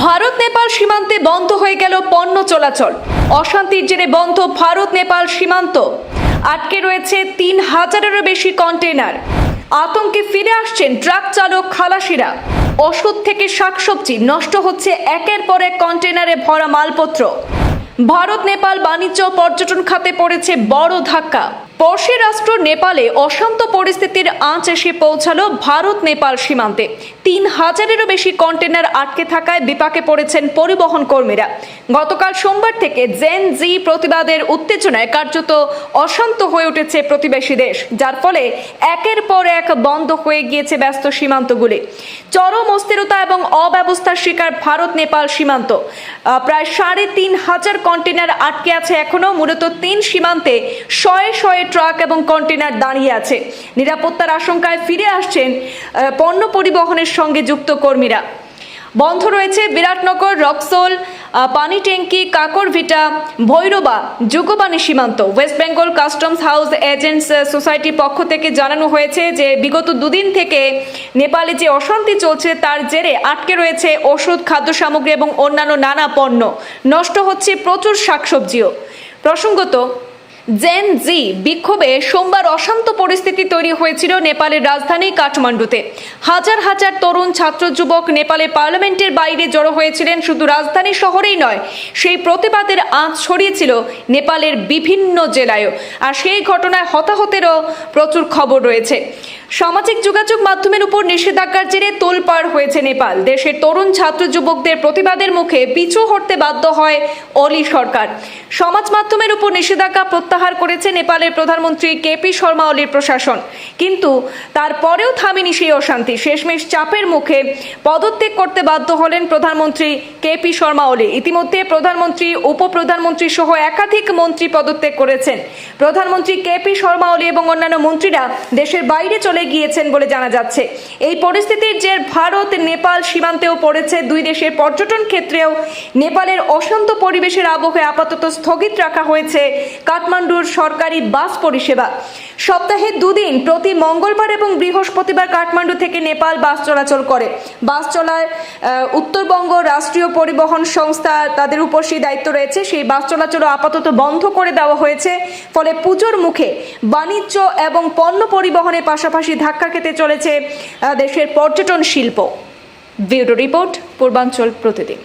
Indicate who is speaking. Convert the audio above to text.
Speaker 1: ভারত, নেপাল সীমান্তে বন্ধ হয়ে গেল পণ্য চলাচল। অশান্তির জেরে বন্ধ ভারত, নেপাল সীমান্ত। আটকে রয়েছে তিন হাজারেরও বেশি কন্টেনার আতঙ্কে ফিরে আসছেন ট্রাক চালক খালাসিরা। ওষুধ থেকে শাকসবজি নষ্ট হচ্ছে একের পর এক কন্টেনারে ভরা মালপত্র। ভারত, নেপাল বাণিজ্য পর্যটন খাতে পড়েছে বড় ধাক্কা। পড়শি রাষ্ট্র নেপালে অশান্ত পরিস্থিতির আঁচ এসে পৌঁছালো ভারত নেপাল সীমান্তে। তিন হাজারেরও বেশি কন্টেনার আটকে থাকায় বিপাকে পড়েছেন পরিবহন কর্মীরা। গতকাল সোমবার থেকে জেন জি প্রতিবাদের উত্তেজনায় কার্যত অশান্ত হয়ে উঠেছে প্রতিবেশী দেশ, যার ফলে একের পর এক বন্ধ হয়ে গিয়েছে ব্যস্ত সীমান্তগুলি। চরম অস্থিরতা এবং অব্যবস্থার শিকার ভারত নেপাল সীমান্ত। প্রায় সাড়ে তিন হাজার কন্টেনার আটকে আছে এখনও, মূলত তিন সীমান্তে শয়ে শয়ে ট্রাক এবং কন্টেনার দাঁড়িয়ে আছে। নিরাপত্তার আশঙ্কায় ফিরে আসছেন পণ্য পরিবহনের সঙ্গে যুক্ত কর্মীরা। বন্ধ রয়েছে বিরাটনগর, রক্সোল ট্যাঙ্কি, কাকরভিটা, ভৈরবা, যুগবাণী সীমান্ত। West Bengal customs house agents সোসাইটির পক্ষ থেকে জানানো হয়েছে যে, বিগত দুদিন থেকে নেপালে যে অশান্তি চলছে, তার জেরে আটকে রয়েছে ওষুধ, খাদ্য সামগ্রী এবং অন্যান্য নানা পণ্য। নষ্ট হচ্ছে প্রচুর শাকসবজিও। প্রসঙ্গত জেন জি বিক্ষোভে সোমবার অশান্ত পরিস্থিতি তৈরি হয়েছিল নেপালের রাজধানী কাঠমান্ডুতে। হাজার হাজার তরুণ ছাত্র যুবক নেপালের পার্লামেন্টের বাইরে জড়ো হয়েছিলেন, শুধু রাজধানী শহরেই নয়, সেই প্রতিবাদের আঁচ ছড়িয়েছিল নেপালের বিভিন্ন জেলায়ও। আর সেই ঘটনায় হতাহতেরও প্রচুর খবর রয়েছে। সামাজিক যোগাযোগ মাধ্যমের উপর নিষেধাজ্ঞার জেরে তোলপাড় হয়েছে নেপাল। দেশের তরুণ ছাত্র যুবকদের প্রতিবাদের মুখে পিছু হটতে বাধ্য হয় অলি সরকার। সমাজ মাধ্যমের উপর নিষেধাজ্ঞা প্রত্যাহার করেছে নেপালের প্রধানমন্ত্রী কেপি শর্মা অলির প্রশাসন। কিন্তু তারপরেও থামেনি সেই অশান্তি। শেষমেশ চাপের মুখে পদত্যাগ করতে বাধ্য হলেন প্রধানমন্ত্রী কেপি শর্মা অলি। ইতিমধ্যে প্রধানমন্ত্রী, উপপ্রধানমন্ত্রী সহ একাধিক মন্ত্রী পদত্যাগ করেছেন। প্রধানমন্ত্রী কেপি শর্মা অলি এবং অন্যান্য মন্ত্রীরা দেশের বাইরে চলে গিয়েছেন বলে জানা যাচ্ছে। এই পরিস্থিতির জের ভারত, নেপাল সীমান্তেও পড়েছে। দুই দেশের পর্যটন ক্ষেত্রেও নেপালের অশান্ত পরিবেশের আবহে আপাতত স্থগিত রাখা হয়েছে কাঠমান্ডুর সরকারি বাস পরিষেবা। সপ্তাহে দুদিন, প্রতি মঙ্গলবার এবং বৃহস্পতিবার কাঠমান্ডু থেকে নেপাল বাস চলাচল করে। বাস চলায় উত্তরবঙ্গ রাষ্ট্রীয় পরিবহন সংস্থা তাদের উপর সেই দায়িত্ব রয়েছে। সেই বাস চলাচল আপাতত বন্ধ করে দেওয়া হয়েছে। ফলে পুজোর মুখে বাণিজ্য এবং পণ্য পরিবহনের পাশাপাশি ধাক্কা খেতে চলেছে দেশের পর্যটন শিল্প। ব্যুরো রিপোর্ট পূর্বাঞ্চল প্রতিদিন।